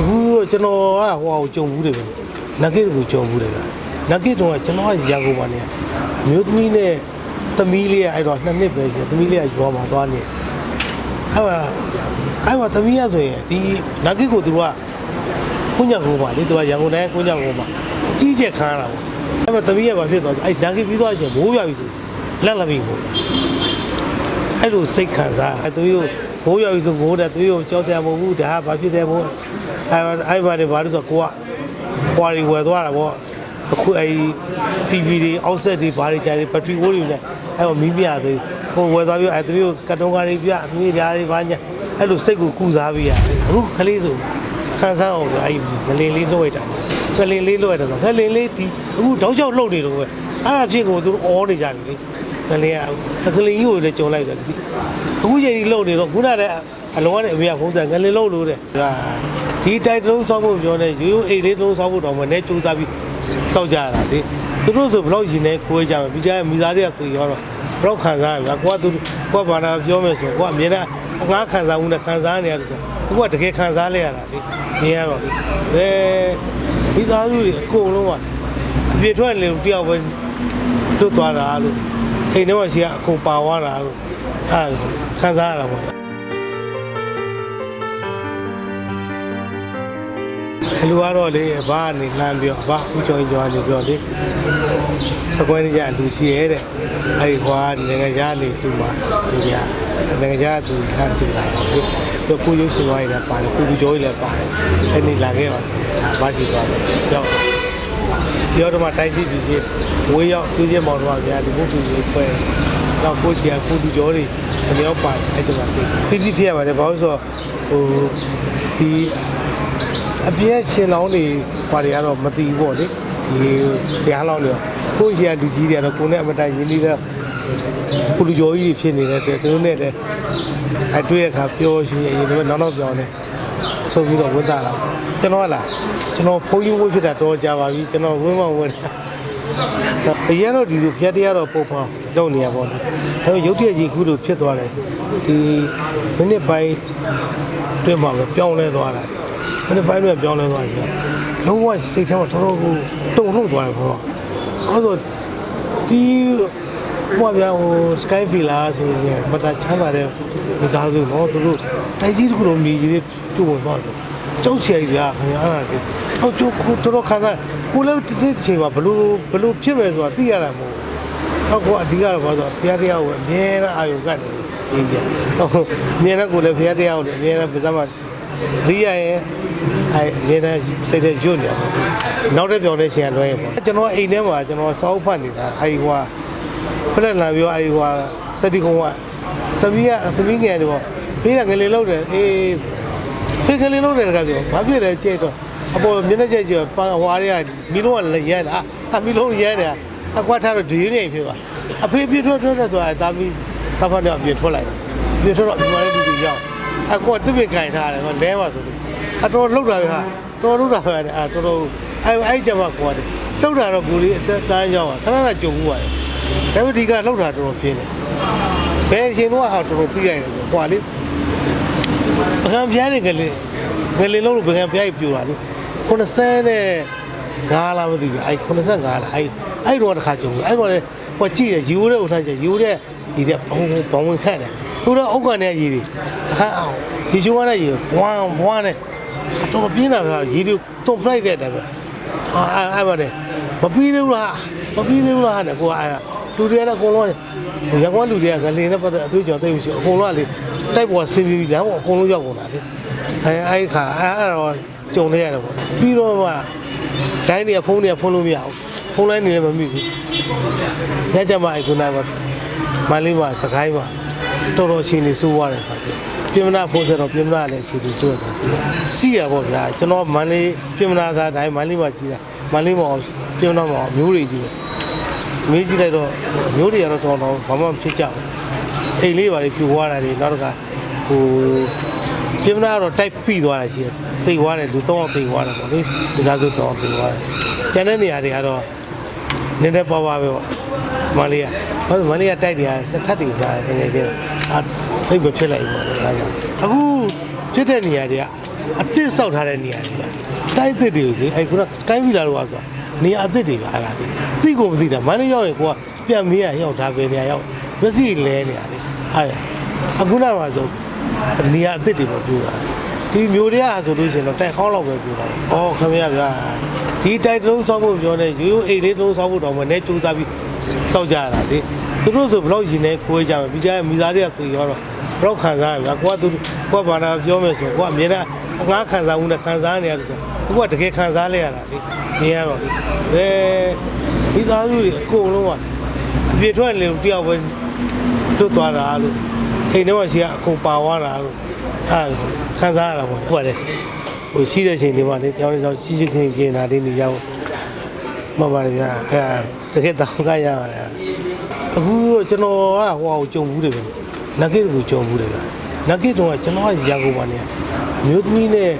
အခုကျွန်တော်ကဟိုဟာကိုကြုံဘူးတယ်ဗျနဂစ်ကိုကြုံဘူးတယ်ဗျနဂစ်တော့ကျွန်တော်ကရန်ကုန်မှာနေအမျိုးသမီးနဲ့သမီးလေးကအဲ့တော့နှစ်နှစ်ပဲရှိတယ်သမီးလေးကရွာမှာသွားနေအဲ့မှာအဲ့မှာသမီးရဆိုရင်ဒီနဂစ်ကိုသူကကုညာကိုပါလေသူကရန်ကုန်တိုင်းကုညာကိုပါအကြီးကျယ်ခါရတာပေါ့အဲ့မှာသမီးကဘာဖြစ်သွားလဲအဲ့နဂစ်ပြီးသွားရှင်မိုးပြပြီဆိုလက်လာပြီဟိုအဲ့လိုစိတ်ခံစားအဲ့သူကိုမိုးရွာပြီဆိုမိုးတယ်သူကိုကြောက်စရာမဟုတ်ဘူးဒါကဘာဖြစ်တယ်မို့ အဲ့မှာအဲ့မှာနေဘာလို့ဆိုတော့ကိုကဟွာတွေဝယ်သွားတာပေါ့အခုအဲ့ TV တွေအောက်ဆက်တွေဘာတွေကြာတွေဘက်ထရီအိုးတွေလည်းအဲ့တော့မီးပြသေးဘူးဟိုဝယ်သွားပြီးအဲ့တမျိုးကတ်တုံးကားတွေပြမြေဓာတ်တွေဘာညာအဲ့လိုစိတ်ကိုကုစားပြီးရအခုခလေးဆိုခန်းစားအောင်အဲ့ငလင်လေးလွှဲတာငလင်လေးလွှဲတာဆိုငလင်လေးဒီအခုတောက်ချောက်လှုပ်နေတော့ပဲအဲ့ဒါဖြစ်ကိုသူအော်နေကြပြီလေငလင်ကငလင်ကြီးကိုလည်းကြုံလိုက်တယ်အခုချိန်ကြီးလှုပ်နေတော့ခုနက အလုံးကနေအမေကဖုန်းဆက်ငလင်လှုပ်လို့တဲ့ဒီတိုက်တုံးဆောက်ဖို့ပြောနေရိုးရိုးအိတ်လေးတုံးဆောက်ဖို့တော့မနဲ့ကြိုးစားပြီးစောက်ကြရတာလေသူတို့ဆိုဘလောက်ရင်နေကိုယ်ကြမှာပြီးကြမိသားတွေကကိုရောတော့ဘလောက်ခံစားရမှာကိုကသူကိုကဘာသာပြောမယ်ဆိုကိုကအမြဲတမ်းအငားခံစားမှုနဲ့ခံစားနေရတယ်ဆိုကိုကတကယ်ခံစားလဲရတာလေမြင်ရတော့လေဘယ်မိသားစုတွေအကုန်လုံးကအပြစ်ထွက်နေလို့တယောက်ပဲလွတ်သွားတာလို့အိမ်ထဲမှာရှိကအကုန်ပါသွားတာလို့အဲ့ဒါခံစားရတာပေါ့ လူကတော့လေအဘကနေလှမ်းပြောအဘဦးကျော်ကျော်နေပြောလေစကွဲနေကြလူရှိရဲတဲ့အဲဒီဟွာနိုင်ငံခြားနေလူမှာသူကနိုင်ငံခြားသူလှမ်းတူတာပေါ့လေသူကိုရုပ်ရှင်ဝိုင်းလည်းပါတယ်ကိုလူကျော်ကြီးလည်းပါတယ်အဲ့ဒီလာခဲ့ပါစေဘာရှိသွားလဲရောက်ပြောတော့မှတိုက်ရှိပြီးချင်းဝေးရောက်သူချင်းမောင်တော်ဗျာဒီဘုသူကြီးပွဲ တော့ကိုချီကိုလူကျော်တွေတယောက်ပါတယ်အဲ့ဒီမှာသိသိဖြစ်ရပါတယ်ဘာလို့ဆိုတော့ဟိုဒီအပြည့်ရှင်လောင်းတွေဘာတွေကတော့မသိဘူးပေါ့လေဒီတရားလောင်းတွေကိုယ့်ရလူကြီးတွေကတော့ကိုယ်နဲ့အမတန်ရင်းနှီးတဲ့ကုလူကျော်ကြီးတွေဖြစ်နေတဲ့အတွက်သူတို့နဲ့လည်းအတွေ့အခါပြောရှင်ရင်တော့နောက်နောက်ပြောင်းနေဆိုပြီးတော့ဝန်တာလာကျွန်တော်ကလားကျွန်တော်ဖုန်းကြီးဝှေ့ဖြစ်တာတော့ကြာပါပြီကျွန်တော်ဝင်းမဝင်း အရင်တော့ဒီလိုဖျက်တရားတော့ပုံဖော်လုပ်နေရပါတော့ဒါပေမဲ့ရုပ်တရက်ကြီးခုလိုဖြစ်သွားတယ်ဒီမိနစ်ပိုင်းတွင်းမှာပဲပြောင်းလဲသွားတာမနေ့ပိုင်းတော့ပြောင်းလဲသွားပြီ။လုံးဝစိတ်ထဲမှာတော်တော်ကိုတုန်လှုပ်သွားတယ်ပေါ့။အဲဆိုဒီဟိုဗျာဟို Sky Villa ဆိုရင်မတချမ်းသာတဲ့မိသားစုနော်သူတို့တိုက်ကြီးတစ်ခုလုံးမြေကြီးတွေပြုတ်ဝင်သွားတယ်။ကြောက်ချယ်ဗျာခင်ဗျာအဲ့ဒါ လေ။ဟောကျိုးကိုတော်တော်ခါသားကိုလည်းဒီနေ့ချိန်မှာဘလို့ဘလို့ဖြစ်မယ်ဆိုတာသိရတာမဟုတ်ဘူး။ဟောကိုအဓိကတော့ဘာဆိုဘုရားတရားကိုအမြဲတမ်းအာယုကနေရေးပြ။ဟောအမြဲတမ်းကိုလည်းဘုရားတရားကိုလည်းအမြဲတမ်းပါးစပ်မှာရိယရဲ့အဲအမြဲတမ်းစိတ်ထဲညွတ်နေရပါဘူးနောက်တဲ့ပြောင်းတဲ့ရှင်ကလွှဲရပေါ့ကျွန်တော်အိမ်ထဲမှာကျွန်တော်စောက်ဖတ်နေတာအဲဒီဟွာဖလက်လာပြောအဲဒီဟွာစက်တီကုန်းကသမီးကသမီးငယ်တယ်ပေါ့ဖေးကငလေးလောက်တယ်အေးဖေးကလေးလောက်တယ်ကပြောဘာဖြစ်လဲကြဲတော့ အပေါ်မျက်နှာကျက်ကျပန်းဟွာတွေကမီလုံးကလည်းရဲတာအမီလုံးရဲတယ်အကွာထားတော့ဒွေးနေဖြစ်သွားအဖေပြထွက်ထွက်ထွက်ဆိုတာတာမီသဖတ်တော့ပြင်ထွက်လိုက်ပြင်ထွက်တော့အပြင်လည်းတူတူရောက်အကွာသူ့ပြကင်ထားတယ်ဟောလဲပါဆိုလို့အတော်လှုပ်တာပဲဟာတော်လှုပ်တာပဲအာတော်တော်အဲအဲ့ကြမှာကွာတယ်လှုပ်တာတော့ကိုလေးအသက်သားရောက်อ่ะခဏခဏကြုံဘူးပါတယ်ဒါပေမဲ့ဒီကလှုပ်တာတော်တော်ပြင်းတယ်ဘယ်ရှင်တော့ဟာတော်တော်ပြီးရတယ်ဆိုကွာလေပကံပြားနေကလေးငလေးလုံးလို့ပကံပြားကြီးပြူတာလေ 90နဲ့ငါလားမသိဘူးအဲ့95လားအဲ့အဲ့တော့တစ်ခါကြုံဘူးအဲ့တော့လေဟိုကြည့်ရယူတဲ့ဥထားချက်ယူတဲ့ဒီတဲ့ဘုံဘုံဝင်ခန့်တယ်သူတော့အုတ်ကန်တဲ့ရည်တွေအခန်းအောင်ရေချိုးရတဲ့ရည်ဘွမ်းဘွမ်းနဲ့တော်တော်ပြင်းတာကရည်တွေတုံဖလိုက်တဲ့တည်းပဲအာအဲ့ပါနဲ့မပြီးသေးဘူးလားမပြီးသေးဘူးလားနဲ့ကိုကအဲ့လူတွေလည်းအကုန်လုံးရန်ကုန်လူတွေကငလင်းနဲ့ပတ်သက်အသွေးကြော်သိပြီရှိအကုန်လုံးကလေတိုက်ပေါ်ဆင်းပြီးလမ်းပေါ်အကုန်လုံးရောက်ကုန်တာလေအဲအဲ့ခါအဲ့အဲ့တော့ ကြုံနေရတယ်ပေါ့ပြီးတော့မှဒိုင်းတွေကဖုန်းတွေကဖုန်းလို့မရဘူးဖုန်းလိုင်းတွေလည်းမမိဘူးညကြမှာအဲ့ခုနကမလေးမှာစကိုင်းမှာတော်တော်ချင်းနေစိုးသွားတယ်ဆိုတော့ပြင်မနာဖို့ဆိုတော့ပြင်မနာလည်းချင်းနေစိုးတယ်ဆိုတော့စီးရပေါ့ဗျာကျွန်တော်မန္တလေးပြင်မနာသားတိုင်းမန္တလေးမှာကြီးတာမန္တလေးမှာပြင်မနာမှာမျိုးတွေကြီးတယ်မေးကြည့်လိုက်တော့မျိုးတွေကတော့တော်တော်ဘာမှမဖြစ်ကြဘူးအိမ်လေးပါလေပြိုသွားတာတွေနောက်တစ်ခါဟို ပြင်မနာကတော့တိုက်ပြီးသွားတာရှိတယ်သိသွားတယ်လူတော့သိသွားတယ်ပေါ့လေဒီကားဆိုတော့သိသွားတယ်ကျန်တဲ့နေရာတွေကတော့နည်းနည်းပါးပါးပဲပေါ့မန္တလေးကဘာလို့မန္တလေးကတိုက်တယ်တစ်ထပ်တည်ကြတယ်ငယ်ငယ်ချင်းအာသိပ်မဖြစ်လိုက်ဘူးပေါ့လေဒါကြောင့်အခုဖြစ်တဲ့နေရာတွေကဟအတစ်ဆောက်ထားတဲ့နေရာတွေပါတိုင်းအစ်စ်တွေကိုလေအဲ့ခုန sky villa တော့ဆိုတာနေရာအစ်စ်တွေပါအဲ့ဒါလေသိကိုမသိတာမန္တလေးရောက်ရင်ကိုကပြန်မေးရရောက်ဒါပဲနေရာရောက်မျက်စိလဲနေရလေဟာအခုနောက်မှာဆို နေရာအစ်စ်တွေမပြောတာဒီမျိုးတွေကဆိုလို့ရှိရင်တော့တိုက်ခေါင်းလောက်ပဲပြောတာ။အော်ခင်ဗျာဗျာဒီတိုက်တလုံးဆောက်ဖို့ပြောနေရိုးရိုးအိတ်လေးတလုံးဆောက်ဖို့တော့မနဲ့ကြိုးစားပြီးစောက်ကြရတာလေ။သူတို့ဆိုဘလောက်ရင်နေကိုယ်ကြမယ်ပြီးကြရင်မိသားတွေကကိုယ်ရောတော့ဘလောက်ခံစားရဗျာ။ကိုကသူကိုကဘာသာပြောမယ်ဆိုကိုကအမြဲတမ်းငါခံစားမှုနဲ့ခံစားနေရတယ်ဆိုကိုကတကယ်ခံစားလဲရတာလေ။မြင်ရတော့လေ။ဘယ်မိသားစုတွေအကုန်လုံးကအပြစ်ထွက်နေလို့တယောက်ပဲတွတ်သွားတာလို့ အိမ်ထဲမှာရှိကအကုန်ပါသွားတာလို့အဲ့ဒါခံစားရတာပေါ့ဟုတ်ပါတယ်ဟိုရှိတဲ့ချိန်ဒီမှာလေတယောက်တစ်ယောက်ရှိရှိခင်ကျင်တာလေးနေရောက်မှတ်ပါတယ်ဗျာအဲ့ဒါတကယ်တောင်းကရပါတယ်အခုကျွန်တော်ကဟိုဟာကိုကြုံဘူးတယ်ဗျနဂစ်ကိုကြုံဘူးတယ်ဗျနဂစ်တော့ကျွန်တော်ကရန်ကုန်မှာနေအမျိုးသမီးနဲ့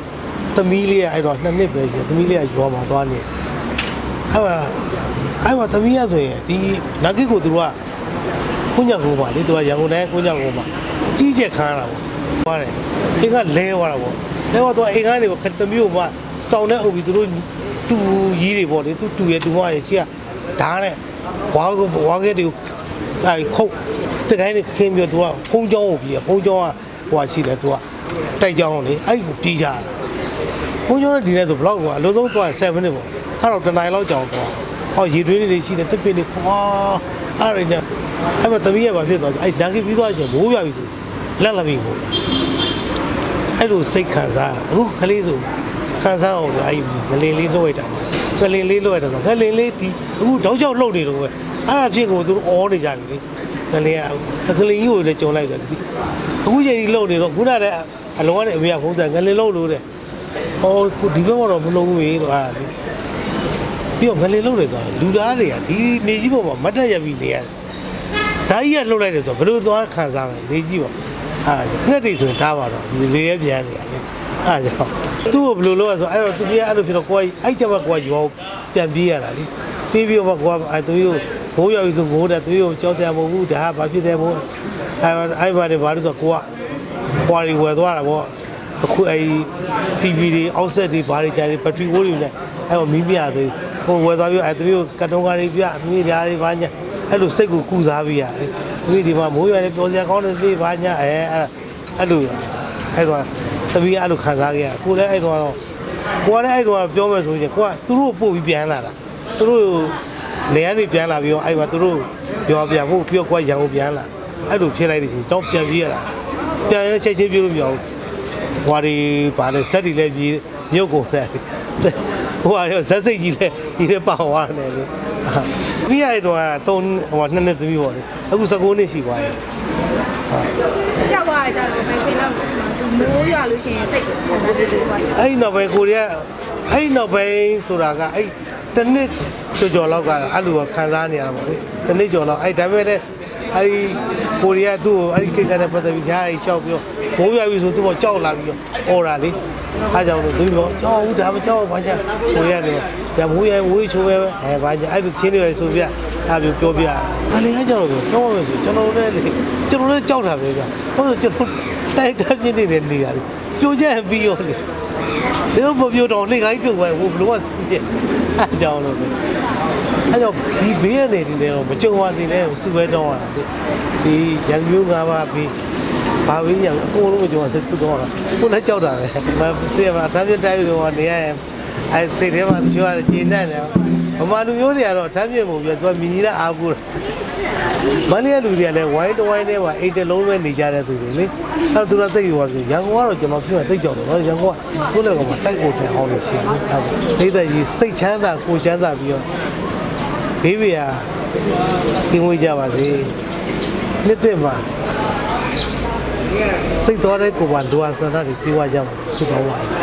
သမီးလေးကအဲ့တော့နှစ်နှစ်ပဲရှိသမီးလေးကရွာမှာသွားနေအဲ့ဒါအဲ့မှာသမီးရဆိုရင်ဒီနဂစ်ကိုသူက ကုညကိုပါလေသူကရန်ကုန်တိုင်းကုညကိုပါအကြီးကျယ်ခမ်းတာပေါ့ဟုတ်တယ်အင်းကလဲသွားတာပေါ့လဲသွားတော့အင်းကနေခက်တမျိုးမှာစောင်းတဲ့အုပ်ပြီးသူတို့တူကြီးတွေပေါ့လေသူတူရဲ့တူမရဲ့ချီကဓာတ်နဲ့ဝါကဝါကဲတွေကိုအဲခုတ်တကိုင်းနဲ့ခင်းပြီးတော့သူကဖုံးချောင်းကိုပြီးဖုံးချောင်းကဟိုရှိတယ်သူကတိုက်ချောင်းလေအဲ့ကိုပြီးကြတာဖုံးချောင်းဒီနေ့ဆိုဘလောက်ကအလုံးစုံသွား7မိနစ်ပေါ့အဲ့တော့တနိုင်လောက်ကြောင်တော့ဟောရေတွင်းတွေရှိတယ်တစ်ပင်တွေခွာ အဲ့ဒါနဲ့အဲ့မှာသမီးရပါဖြစ်သွားတယ်အဲ့နာကြီးပြီးသွားချင်မိုးပြပြီဆိုလက်လာပြီပေါ့အဲ့လိုစိတ်ခံစားတာအခုခလေးဆိုခံစားအောင်အဲ့ငလင်လေးလွှဲတာငလင်လေးလွှဲတာဆိုငလင်လေးဒီအခုတောက်ချောက်လှုပ်နေတော့ပဲအဲ့ဒါဖြစ်ကိုသူတို့အော်နေကြပြီလေငလင်ကငလင်ကြီးကိုလည်းကြုံလိုက်တယ်အခုချိန်ကြီးလှုပ်နေတော့ခုနကအလုံးဝနဲ့အမေကဖုန်းဆက်ငလင်လှုပ်လို့တဲ့ဟောခုဒီဘက်မှာတော့မလုံးဘူးလေတော့အဲ့ဒါလေ ပြီးတော့ငလင်လှုပ်တယ်ဆိုတာလူသားတွေကဒီနေကြီးပေါ်မှာမတ်တက်ရပြီးနေရတယ်ဓာကြီးကလှုပ်လိုက်တယ်ဆိုတော့ဘယ်လိုသွားခံစားမလဲနေကြည့်ပါအားငှက်တွေဆိုရင်ထားပါတော့လေရဲပြန်နေရတယ်အားကြောင့်သူ့ကိုဘယ်လိုလုပ်ရဆိုအဲ့တော့သူပြအဲ့လိုဖြစ်တော့ကိုယ်အဲ့ချက်ဘက်ကိုယ်ရောပြန်ပြေးရတာလေပြေးပြီးတော့ကိုယ်အဲ့သူကိုဘိုးရောက်ပြီဆိုငိုးတယ်သူကိုကြောက်စရာမဟုတ်ဘူးဒါကဘာဖြစ်တယ်ဘိုးအဲ့အဲ့ပါတယ်ဘာလို့ဆိုကိုကကွာရီဝယ်သွားတာပေါ့အခုအဲ့ TV တွေအောက်ဆက်တွေဘာတွေကြာတွေဘက်ထရီဝိုးတွေလည်းအဲ့တော့မီးပြသေး ဟိုဝယ်သွားပြီးအဲ့သူကိုကတ်တုံးကားတွေပြမိသားတွေဘာညာအဲ့လိုစိတ်ကိုကူစားပြီးရတယ်။ဒီဒီမှာမိုးရွာနေပြောစရာကောင်းတဲ့ပြေးပါညာအဲအဲ့အဲ့လိုအဲ့တော့သမီးအဲ့လိုခံစားခဲ့ရကိုလည်းအဲ့တော့ကိုကလည်းအဲ့တော့ပြောမယ်ဆိုရင်ကိုကသူတို့ပို့ပြီးပြန်လာတာသူတို့နေရာနေပြန်လာပြီးတော့အဲ့မှာသူတို့ပြောပြဖို့ပြောကိုကရန်ကုန်ပြန်လာအဲ့လိုဖြစ်လိုက်တဲ့ချိန်တော့ပြန်ပြေးရတာပြန်ရချက်ချင်းပြေးလို့မရဘူးဟွာဒီပါလေဇက်တွေလည်းပြေးမြုပ်ကုန်တယ် ဟိုဟာရောဇက်စိတ်ကြီးလည်းဒီလည်းပါသွားတယ်လေပြီးရတော့တုံးဟိုနှစ်နှစ်သမီးပေါ့လေအခု19နှစ်ရှိသွားရဲ့ပြောက်သွားကြတော့ပဲချိန်တော့မိုးရွာလို့ရှိရင်စိတ်ခံစားကြည့်လို့ပါအဲ့ဒီနောက်ပဲကိုရီးယားအဲ့ဒီနောက်ပဲဆိုတာကအဲ့တစ်နှစ်ကျော်ကျော်လောက်ကအဲ့လိုခံစားနေရတာပေါ့လေတစ်နှစ်ကျော်လောက်အဲ့ဒါပေမဲ့လည်းအဲ့ဒီကိုရီးယားသူ့ကိုအဲ့ဒီကိစ္စနဲ့ပတ်သက်ပြီးရားအဲ့ရှောက်ပြီး တော့မိုးရွာပြီဆိုသူ့ကိုကြောက်လာပြီးတော့អော်တာလေအားကြောင့်လို့သူကကြောက်ဘူးဒါမကြောက်ဘာညာကိုရီးယားကတော့ဒါမိုးရွာမိုးချိုးပဲအဲဘာညာအဲ့လိုချင်းတွေဆိုပြအဲ့လိုပြောပြအလေအားကြောင့်လို့ပြောမယ်ဆိုကျွန်တော်လည်းလေကျွန်တော်လည်းကြောက်တာပဲဗျဟုတ်ဆိုကျွန်တော်တိုက်တက်နေနေနေရတယ်ကြိုးချက်ပြီးရောလေဒီလိုမပြောတော့လေခိုင်းပြုတ်ပဲဟိုဘလို့ကစီးပြအဲကြောင်းလို့ပဲအဲကြောင့်ဒီဘေးရနေဒီနေတော့မကြုံပါစေနဲ့စူပဲတောင်းရတာဒီရန်မျိုးငါးပါးပြီး ဘာဝင်းရအကုန်လုံးမကြုံပါစေစူတော့တာကိုလည်းကြောက်တာပဲမသိပါဒါပြတိုက်တော့နေရရင်အဲစိတ်ထဲမှာပြောရတယ်ကျေနပ်တယ်ဗမာလူမျိုးတွေကတော့အထမ်းပြမှုပြသူကမြင်ကြီးတဲ့အားကိုးမန္တလေးလူတွေကလည်းဝိုင်းတဝိုင်းထဲမှာအိတ်တလုံးပဲနေကြတဲ့သူတွေလေအဲ့တော့သူတို့သိရောပြီရန်ကုန်ကတော့ကျွန်တော်ဖြစ်မှာသိကြောက်တယ်နော်ရန်ကုန်ကကိုယ့်လည်းကမှတိုက်ကိုထိုင်အောင်လို့ရှိရင်အဲ့ဒါဒိဋ္ဌကြီးစိတ်ချမ်းသာကိုယ်ချမ်းသာပြီးတော့ဘေးဘေးဟာကင်းဝေးကြပါစေနှစ်သက်မှာ စိတ်တော်တဲ့ကိုယ်ပါဒွါဆန္ဒတွေပြေးဝကြပါစေဆုတောင်းပါ